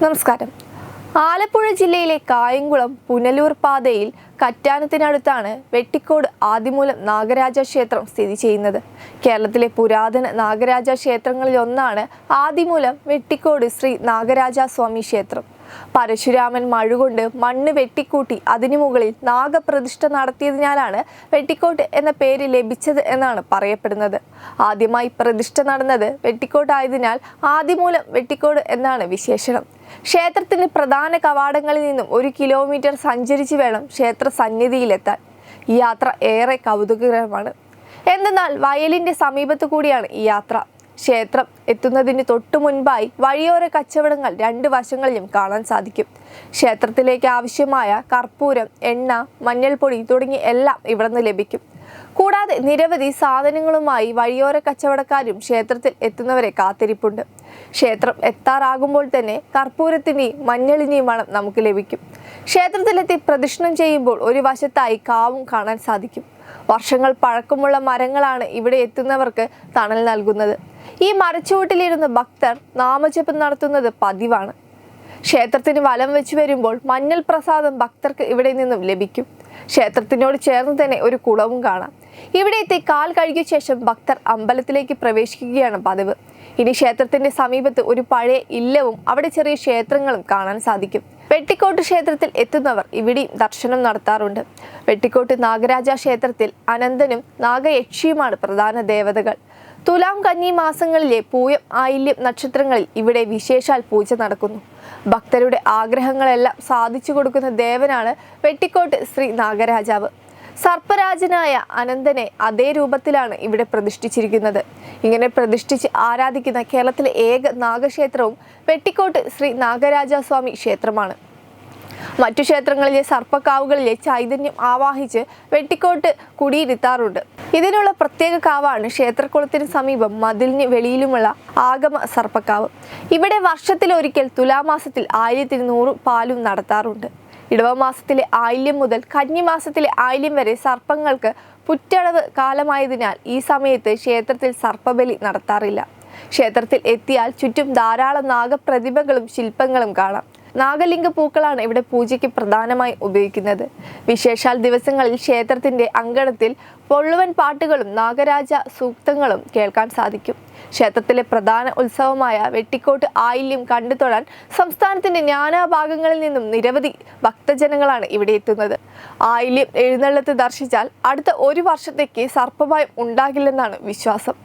നമസ്കാരം. ആലപ്പുഴ ജില്ലയിലെ കായംകുളം പുനലൂർ പാതയിൽ കറ്റാനത്തിനടുത്താണ് വെട്ടിക്കോട് ആദിമൂലം നാഗരാജ ക്ഷേത്രം സ്ഥിതി ചെയ്യുന്നത്. കേരളത്തിലെ പുരാതന നാഗരാജ ക്ഷേത്രങ്ങളിലൊന്നാണ് ആദിമൂലം വെട്ടിക്കോട് ശ്രീ നാഗരാജ സ്വാമി ക്ഷേത്രം. പരശുരാമൻ മഴുകൊണ്ട് മണ്ണ് വെട്ടിക്കൂട്ടി അതിനു മുകളിൽ നാഗപ്രതിഷ്ഠ നടത്തിയതിനാലാണ് വെട്ടിക്കോട്ട് എന്ന പേര് ലഭിച്ചത് എന്നാണ് പറയപ്പെടുന്നത്. ആദ്യമായി പ്രതിഷ്ഠ നടന്നത് വെട്ടിക്കോട്ടായതിനാൽ ആദിമൂലം വെട്ടിക്കോട് എന്നാണ് വിശേഷണം. ക്ഷേത്രത്തിന് പ്രധാന കവാടങ്ങളിൽ നിന്നും ഒരു കിലോമീറ്റർ സഞ്ചരിച്ച് വേണം ക്ഷേത്ര സന്നിധിയിലെത്താൻ. ഈ യാത്ര ഏറെ കൗതുകകരമാണ്. എന്തെന്നാൽ വയലിന്റെ സമീപത്തു കൂടിയാണ് ഈ യാത്ര. ക്ഷേത്രം എത്തുന്നതിന് തൊട്ടു മുൻപായി വഴിയോര കച്ചവടങ്ങൾ രണ്ട് വശങ്ങളിലും കാണാൻ സാധിക്കും. ക്ഷേത്രത്തിലേക്ക് ആവശ്യമായ കർപ്പൂരം എണ്ണ മഞ്ഞൾപ്പൊടി തുടങ്ങി എല്ലാം ഇവിടെ ലഭിക്കും. കൂടാതെ നിരവധി സാധനങ്ങളുമായി വഴിയോര കച്ചവടക്കാരും ക്ഷേത്രത്തിൽ എത്തുന്നവരെ കാത്തിരിപ്പുണ്ട്. ക്ഷേത്രം എത്താറാകുമ്പോൾ തന്നെ കർപ്പൂരത്തിന്റെയും മഞ്ഞളിന്റെയും മണം നമുക്ക് ലഭിക്കും. ക്ഷേത്രത്തിലെത്തി പ്രദക്ഷിണം ചെയ്യുമ്പോൾ ഒരു വശത്തായി കാവും കാണാൻ സാധിക്കും. വർഷങ്ങൾ പഴക്കമുള്ള മരങ്ങളാണ് ഇവിടെ എത്തുന്നവർക്ക് തണൽ നൽകുന്നത്. ഈ മരച്ചുവട്ടിലിരുന്ന് ഭക്തർ നാമജപം നടത്തുന്നത് പതിവാണ്. ക്ഷേത്രത്തിന് വലം വെച്ച് വരുമ്പോൾ മഞ്ഞൾ പ്രസാദം ഭക്തർക്ക് ഇവിടെ നിന്നും ലഭിക്കും. ക്ഷേത്രത്തിനോട് ചേർന്ന് തന്നെ ഒരു കുളവും കാണാം. ഇവിടെ എത്തി കാൽ കഴുകിയ ശേഷം ഭക്തർ അമ്പലത്തിലേക്ക് പ്രവേശിക്കുകയാണ് പതിവ്. ഇനി ക്ഷേത്രത്തിന്റെ സമീപത്ത് ഒരു പഴയ ഇല്ലവും അവിടെ ചെറിയ ക്ഷേത്രങ്ങളും കാണാൻ സാധിക്കും. വെട്ടിക്കോട്ട് ക്ഷേത്രത്തിൽ എത്തുന്നവർ ഇവിടെയും ദർശനം നടത്താറുണ്ട്. വെട്ടിക്കോട്ട് നാഗരാജ ക്ഷേത്രത്തിൽ അനന്തനും നാഗയക്ഷിയുമാണ് പ്രധാന ദേവതകൾ. തുലാം കന്നി മാസങ്ങളിലെ പൂയം ആയില്യം നക്ഷത്രങ്ങളിൽ ഇവിടെ വിശേഷാൽ പൂജ നടക്കുന്നു. ഭക്തരുടെ ആഗ്രഹങ്ങളെല്ലാം സാധിച്ചു കൊടുക്കുന്ന ദേവനാണ് വെട്ടിക്കോട്ട് ശ്രീ നാഗരാജാവ്. സർപ്പരാജനായ അനന്തനെ അതേ രൂപത്തിലാണ് ഇവിടെ പ്രതിഷ്ഠിച്ചിരിക്കുന്നത്. ഇങ്ങനെ പ്രതിഷ്ഠിച്ച് ആരാധിക്കുന്ന കേരളത്തിലെ ഏക നാഗക്ഷേത്രവും വെട്ടിക്കോട്ട് ശ്രീ നാഗരാജസ്വാമി ക്ഷേത്രമാണ്. മറ്റു ക്ഷേത്രങ്ങളിലെ സർപ്പക്കാവുകളിലെ ചൈതന്യം ആവാഹിച്ച് വെട്ടിക്കോട്ട് കുടിയിരുത്താറുണ്ട്. ഇതിനുള്ള പ്രത്യേക കാവാണ് ക്ഷേത്രക്കുളത്തിന് സമീപം മതിലിന് വെളിയിലുമുള്ള ആഗമ സർപ്പക്കാവ്. ഇവിടെ വർഷത്തിലൊരിക്കൽ തുലാമാസത്തിൽ ആയിരത്തി നൂറ് പാലും നടത്താറുണ്ട്. ഇടവമാസത്തിലെ ആയില്യം മുതൽ കന്നിമാസത്തിലെ ആയില്യം വരെ സർപ്പങ്ങൾക്ക് പുറ്റളവ് കാലമായതിനാൽ ഈ സമയത്ത് ക്ഷേത്രത്തിൽ സർപ്പബലി നടത്താറില്ല. ക്ഷേത്രത്തിൽ എത്തിയാൽ ചുറ്റും ധാരാളം നാഗപ്രതിഭകളും ശില്പങ്ങളും കാണാം. നാഗലിംഗ പൂക്കളാണ് ഇവിടെ പൂജയ്ക്ക് പ്രധാനമായി ഉപയോഗിക്കുന്നത്. വിശേഷാൽ ദിവസങ്ങളിൽ ക്ഷേത്രത്തിന്റെ അങ്കണത്തിൽ പൊള്ളുവൻ പാട്ടുകളും നാഗരാജ സൂക്തങ്ങളും കേൾക്കാൻ സാധിക്കും. ക്ഷേത്രത്തിലെ പ്രധാന ഉത്സവമായ വെട്ടിക്കോട്ട് ആയില്യം കണ്ടു തൊഴാൻ സംസ്ഥാനത്തിന്റെ നാനാഭാഗങ്ങളിൽ നിന്നും നിരവധി ഭക്തജനങ്ങളാണ് ഇവിടെ എത്തുന്നത്. ആയില്യം എഴുന്നള്ളത്ത് ദർശിച്ചാൽ അടുത്ത ഒരു വർഷത്തേക്ക് സർപ്പഭയം ഉണ്ടാകില്ലെന്നാണ് വിശ്വാസം.